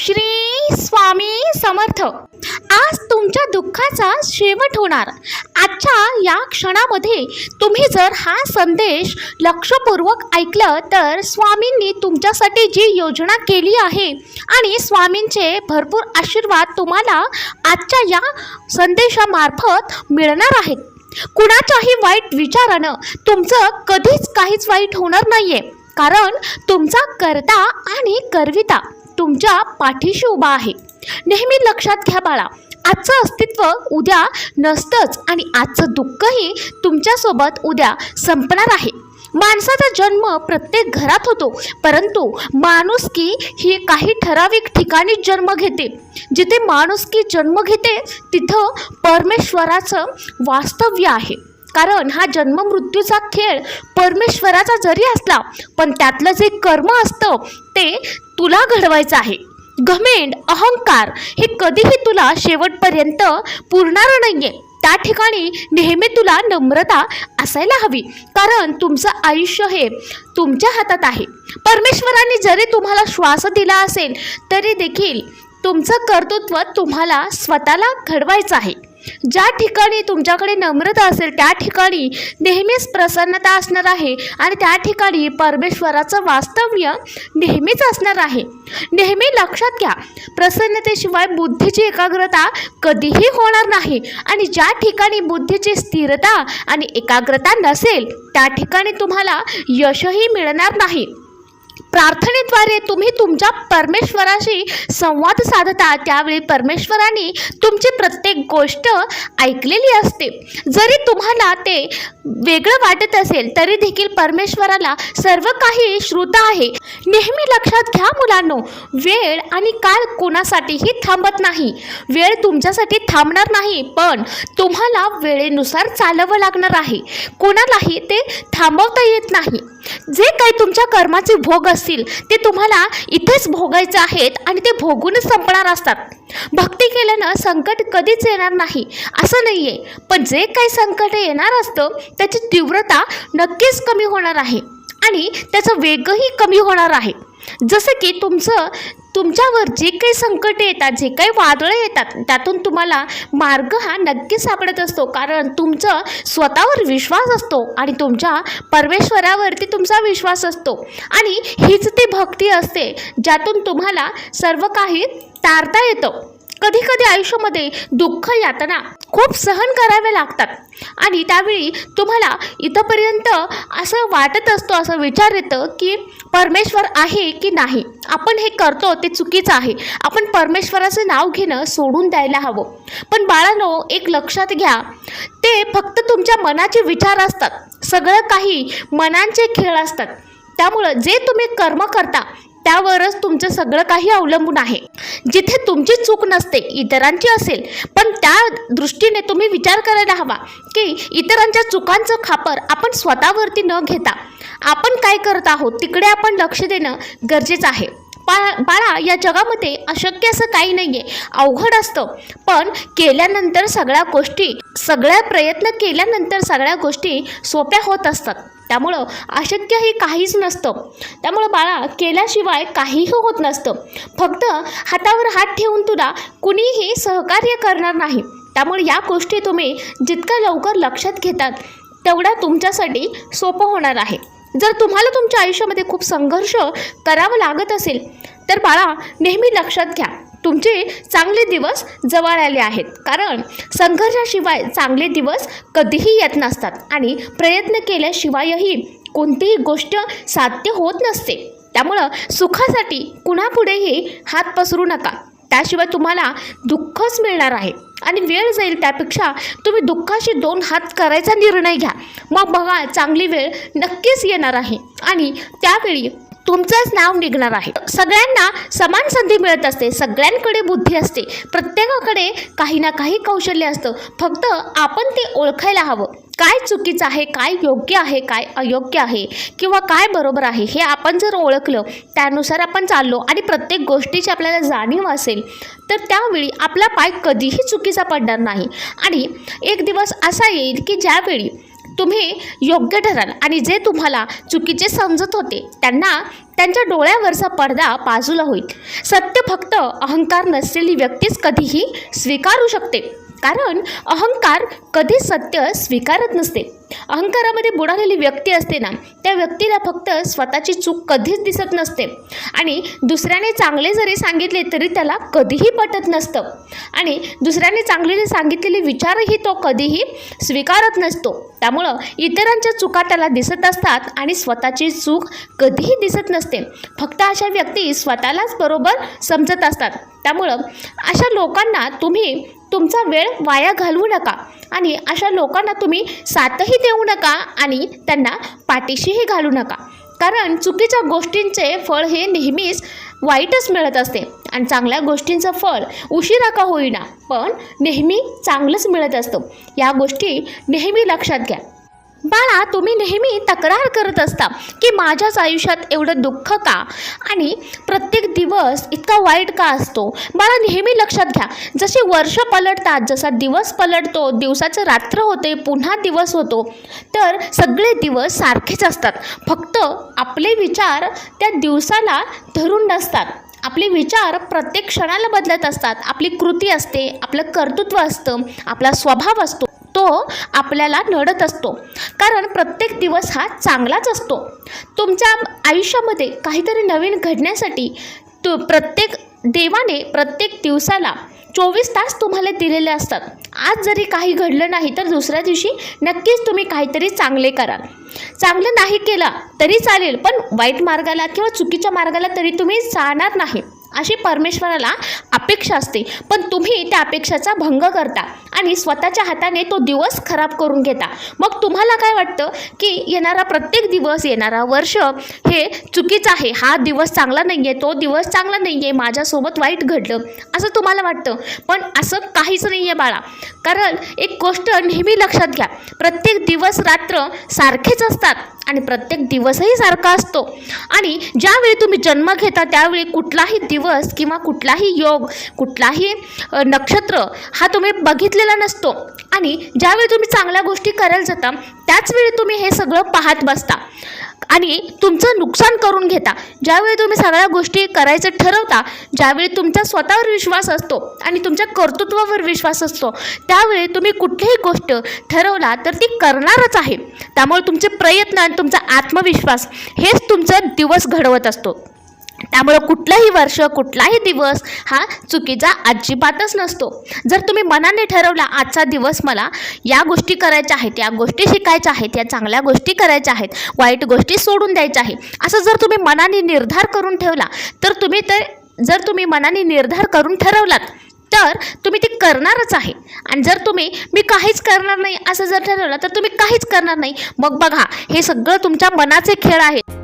श्री स्वामी समर्थ. आज तुमच्या दुःखाचा शेवट होणार. आजच्या या क्षणामध्ये तुम्ही जर हा संदेश लक्षपूर्वक ऐकलं तर स्वामींनी तुमच्यासाठी जी योजना केली आहे आणि स्वामींचे भरपूर आशीर्वाद तुम्हाला आजच्या या संदेशामार्फत मिळणार आहेत. कुणाच्याही वाईट विचारानं तुमचं कधीच काहीच वाईट होणार नाहीये. कारण तुमचा करता आणि करविता तुमच्या पाठीशी उभा आहे. नेहमी लक्षात घ्या बाळा आजचं अस्तित्व उद्या नसतंच आणि आजचं दुःखही तुमच्यासोबत उद्या संपणार आहे. माणसाचा जन्म प्रत्येक घरात होतो परंतु माणुसकी ही काही ठराविक ठिकाणी जन्म घेते. जिथे माणुसकी जन्म घेते तिथं परमेश्वराचं वास्तव्य आहे. कारण हा जन्म मृत्यूचा खेळ परमेश्वराचा जरी असला पण त्यातलं जे कर्म असतं ते तुला घडवायचं आहे. घमेंड अहंकार हे कधीही तुला शेवटपर्यंत पुरणार आहे त्या ठिकाणी नेहमी तुला नम्रता असायला हवी. कारण तुमचं आयुष्य हे तुमच्या हातात आहे. परमेश्वराने जरी तुम्हाला श्वास दिला असेल तरी देखील तुमचं कर्तृत्व तुम्हाला स्वतःला घडवायचं आहे. ज्या ठिकाणी तुमच्याकडे नम्रता असेल त्या ठिकाणी नेहमीच प्रसन्नता असणार आहे आणि त्या ठिकाणी परमेश्वराचं वास्तव्य नेहमीच असणार आहे. नेहमी लक्षात घ्या प्रसन्नतेशिवाय बुद्धीची एकाग्रता कधीही होणार नाही आणि ज्या ठिकाणी बुद्धीची स्थिरता आणि एकाग्रता नसेल त्या ठिकाणी तुम्हाला यशही मिळणार नाही. प्रार्थनेद्वारे तुम्ही तुमच्या परमेश्वराशी संवाद साधता त्यावेळी परमेश्वराने तुमची प्रत्येक गोष्ट ऐकलेली असते. जरी तुम्हाला ते वेगळं वाटत असेल तरी देखील परमेश्वराला सर्व काही श्रुत आहे. नेहमी लक्षात घ्या मुलांनो वेळ आणि काळ कोणासाठीही थांबत नाही. वेळ तुमच्यासाठी थांबणार नाही पण तुम्हाला वेळेनुसार चालवं लागणार आहे. कोणालाही ते थांबवता येत नाही. जे काही तुमच्या कर्माचे भोग असतील ते तुम्हाला इथेच भोगायचं आहेत आणि ते भोगूनच संपणार असतात. भक्ती केल्यानं संकट कधीच येणार नाही असं नाही आहे पण जे काही संकट येणार असतं त्याची तीव्रता नक्कीच कमी होणार आहे. आणि त्याचा वेगही कमी होणार आहे. जसं की तुमचं तुमच्यावर जे काही संकट येतात जे काही वादळं येतात त्यातून तुम्हाला मार्ग हा नक्की सापडत असतो. कारण तुमचं स्वतःवर विश्वास असतो आणि तुमच्या परमेश्वरावरती तुमचा विश्वास असतो. आणि हीच ती भक्ती असते ज्यातून तुम्हाला सर्व काही तारता येतं. कधी कधी आयुष्यामध्ये दुःख यातना खूप सहन कराव्या लागतात. आणि त्यावेळी तुम्हाला इथंपर्यंत असं वाटत असतो असं विचार येतं की परमेश्वर आहे की नाही? आपण हे करतो ते चुकीचं आहे. आपण परमेश्वराचं नाव घेणं सोडून द्यायला हवं. पण बाळांनो एक लक्षात घ्या ते फक्त तुमच्या मनाचे विचार असतात. सगळं काही मनांचे खेळ असतात. त्यामुळं जे तुम्ही कर्म करता त्यावरच तुमचं सगळं काही अवलंबून आहे. जिथे तुमची चूक नसते इतरांची असेल पण त्या दृष्टीने तुम्ही विचार करायला हवा की इतरांच्या चुकांचं खापर आपण स्वतःवरती न घेता आपण काय करत आहोत तिकडे आपण लक्ष देणं गरजेचं आहे. बा बाळा या जगामध्ये अशक्य असं काही नाही आहे अवघड असतं. पण केल्यानंतर सगळ्या गोष्टी सगळ्या प्रयत्न केल्यानंतर सगळ्या गोष्टी सोप्या होत असतात. त्यामुळं अशक्य हे काहीच नसतं. त्यामुळं बाळा केल्याशिवाय काहीही होत नसतं. फक्त हातावर हात ठेवून तुला कुणीही सहकार्य करणार नाही. त्यामुळे या गोष्टी तुम्ही जितक्या लवकर लक्षात घेतात तेवढा तुमच्यासाठी सोपं होणार आहे. जर तुम्हाला तुमच्या आयुष्यामध्ये खूप संघर्ष करावा लागत असेल तर बाळा नेहमी लक्षात घ्या तुमचे चांगले दिवस जवळ आले आहेत. कारण संघर्षाशिवाय चांगले दिवस कधीही येत नसतात आणि प्रयत्न केल्याशिवायही कोणतीही गोष्ट साध्य होत नसते. त्यामुळं सुखासाठी कुणापुढेही हात पसरू नका. त्याशिवाय तुम्हाला दुःखच मिळणार आहे. आणि वेळ जाईल त्यापेक्षा तुम्ही दुःखाशी दोन हात करायचा निर्णय घ्या. मग बघा चांगली वेळ नक्कीच येणार आहे. आणि त्यावेळी तुमचंच नाव निघणार आहे. सगळ्यांना समान संधी मिळत असते सगळ्यांकडे बुद्धी असते प्रत्येकाकडे काही ना काही कौशल्य असतं. फक्त आपण ते ओळखायला हवं. काय चुकीचं आहे काय योग्य आहे काय अयोग्य आहे किंवा काय बरोबर आहे हे आपण जर ओळखलं त्यानुसार आपण चाललो आणि प्रत्येक गोष्टीची आपल्याला जाणीव असेल तर त्यावेळी आपला पाय कधीही चुकीचा पडणार नाही. आणि एक दिवस असा येईल की ज्यावेळी तुम्ही योग्य ठराल. आणि जे तुम्हाला चुकीचे समजत होते त्यांना त्यांच्या डोळ्यावरचा पडदा बाजूला होईल. सत्य फक्त अहंकार नसलेली व्यक्तीच कधीही स्वीकारू शकते. कारण अहंकार कधी सत्य स्वीकारत नसते. अहंकारामध्ये बुडालेली व्यक्ती असते ना त्या व्यक्तीला फक्त स्वतःची चूक कधीच दिसत नसते. आणि दुसऱ्याने चांगले जरी सांगितले तरी त्याला कधीही पटत नसतं. आणि दुसऱ्याने चांगले सांगितलेले विचारही तो कधीही स्वीकारत नसतो. त्यामुळं इतरांच्या चुका त्याला दिसत असतात आणि स्वतःची चूक कधीही दिसत नसते. फक्त अशा व्यक्ती स्वतःलाच बरोबर समजत असतात. त्यामुळं अशा लोकांना तुम्ही तुमचा वेळ वाया घालवू नका आणि अशा लोकांना तुम्ही साथही देऊ नका आणि त्यांना पाठीशीही घालू नका. कारण चुकीच्या गोष्टींचे फळ हे नेहमीच वाईटच मिळत असते आणि चांगल्या गोष्टींचं फळ उशिरा का होईना पण नेहमी चांगलंच मिळत असतं. या गोष्टी नेहमी लक्षात घ्या. बाळा तुम्ही नेहमी तक्रार करत असता की माझ्याच आयुष्यात एवढं दुःख का? आणि प्रत्येक दिवस इतका वाईट का असतो? बाळा नेहमी लक्षात घ्या. जसे वर्ष पलटतात जसा दिवस पलटतो दिवसाचं रात्र होते पुन्हा दिवस होतो तर सगळे दिवस सारखेच असतात. फक्त आपले विचार त्या दिवसाला धरून नसतात. आपले विचार प्रत्येक क्षणाला बदलत असतात. आपली कृती असते आपलं कर्तृत्व असतं आपला स्वभाव असतो. तो आपल्याला नडत असतो. कारण प्रत्येक दिवस हा चांगलाच असतो. तुमच्या आयुष्यामध्ये काहीतरी नवीन घडण्यासाठी तु प्रत्येक देवाने प्रत्येक दिवसाला चोवीस तास तुम्हाला दिलेले असतात. आज जरी काही घडलं नाही तर दुसऱ्या दिवशी नक्कीच तुम्ही काहीतरी चांगले कराल. चांगलं नाही केलं तरी चालेल पण वाईट मार्गाला किंवा चुकीच्या मार्गाला तरी तुम्ही जाणार नाही. अशी परमेश्वराला अपेक्षा असते. पण तुम्ही त्या अपेक्षाचा भंग करता आणि स्वतःच्या हाताने तो दिवस खराब करून घेता. मग तुम्हाला काय वाटतं की येणारा प्रत्येक दिवस येणारा वर्ष हे चुकीचं आहे. हा दिवस चांगला नाही आहे तो दिवस चांगला नाही आहे माझ्यासोबत वाईट घडलं असं तुम्हाला वाटतं? पण असं काहीच नाही आहे बाळा. कारण एक गोष्ट नेहमी लक्षात घ्या. प्रत्येक दिवस रात्र सारखेच असतात आणि प्रत्येक दिवसही सारखा असतो. आणि ज्यावेळी तुम्ही जन्म घेता त्यावेळी कुठलाही दिवस किंवा कुठलाही योग कुठलाही नक्षत्र हा तुम्ही बघितलेला नसतो. आणि ज्यावेळी तुम्ही चांगल्या गोष्टी करायला जाता त्याचवेळी तुम्ही हे सगळं पाहत बसता. आणि तुमचं नुकसान करून घेता. ज्यावेळी तुम्ही सगळ्या गोष्टी करायचं ठरवता ज्यावेळी तुमचा स्वतःवर विश्वास असतो आणि तुमच्या कर्तृत्वावर विश्वास असतो त्यावेळी तुम्ही कुठलीही गोष्ट ठरवला तर ती करणारच आहे. त्यामुळे तुमचे प्रयत्न आणि तुमचा आत्मविश्वास हेच तुमचा दिवस घडवत असतो. त्यामुळं कुठलंही वर्ष कुठलाही दिवस हा चुकीचा अजिबातच नसतो. जर तुम्ही मनाने ठरवला आजचा दिवस मला या गोष्टी करायच्या आहेत या गोष्टी शिकायच्या आहेत या चांगल्या गोष्टी करायच्या आहेत वाईट गोष्टी सोडून द्यायच्या आहे असं जर तुम्ही मनाने निर्धार करून ठेवला तर तुम्ही तर जर तुम्ही मनाने निर्धार करून ठरवलात तर तुम्ही ते करणारच आहे. आणि जर तुम्ही मी काहीच करणार नाही असं जर ठरवलं तर तुम्ही काहीच करणार नाही. मग बघा हे सगळं तुमच्या मनाचे खेळ आहेत.